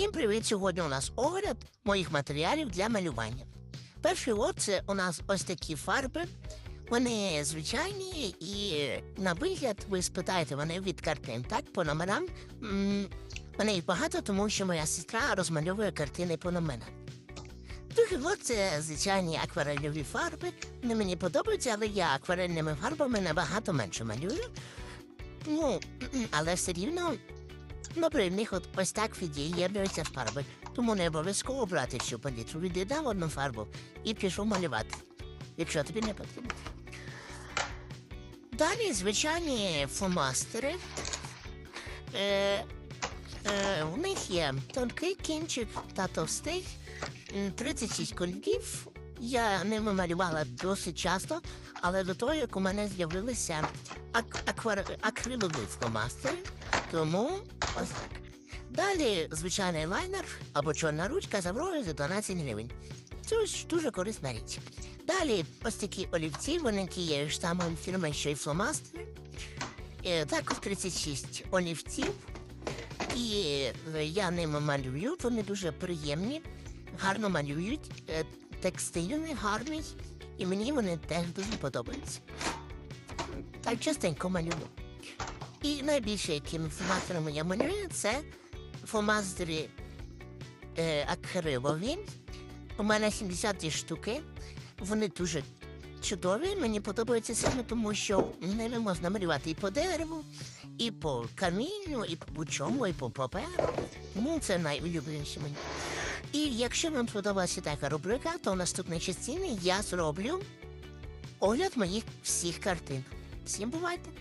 Всім привіт! Сьогодні у нас огляд моїх матеріалів для малювання. Перший лот це у нас ось такі фарби. Вони звичайні і на вигляд ви спитаєте вони від картин. Так, по номерам. Мене їх багато, тому що моя сестра розмальовує картини по номерам. Другий лот це звичайні акварельові фарби. Вони мені подобаються, але я акварельними фарбами набагато менше малюю. Ну, але все рівно Ну, при них от ось так від'єднуються фарби. Тому не обов'язково брати всю палітру. Віддав одну фарбу і пішов малювати, якщо тобі не потрібно. Далі звичайні фломастери. Е, е, у них є тонкий кінчик та товстий. 36 кольорів. Я ними малювала досить часто, але до того, як у мене з'явилися ак- аквар- акрилові фломастери, тому ось так. Далі звичайний лайнер або чорна ручка за мною за 12 гривень. Це ж дуже корисна річ. Далі ось такі олівці, вони тієї ж самої фірми, що й фломастери. Е, Також 36 олівців. І е, я ними малюю, вони дуже приємні, гарно малюють, е, текстиль у них гарний, і мені вони теж дуже подобаються. Так частенько малюю. І найбільше, якими фломастерами я малюю, це фломастери е, акрилові. У мене 72 штуки. Вони дуже чудові. Мені подобаються саме тому, що ними можна малювати і по дереву, і по камінню, і по будь-чому, і по паперу. Тому це найулюбленіше мені. І якщо вам сподобалася така рубрика, то в наступній частині я зроблю огляд моїх всіх картин. Всім бувайте!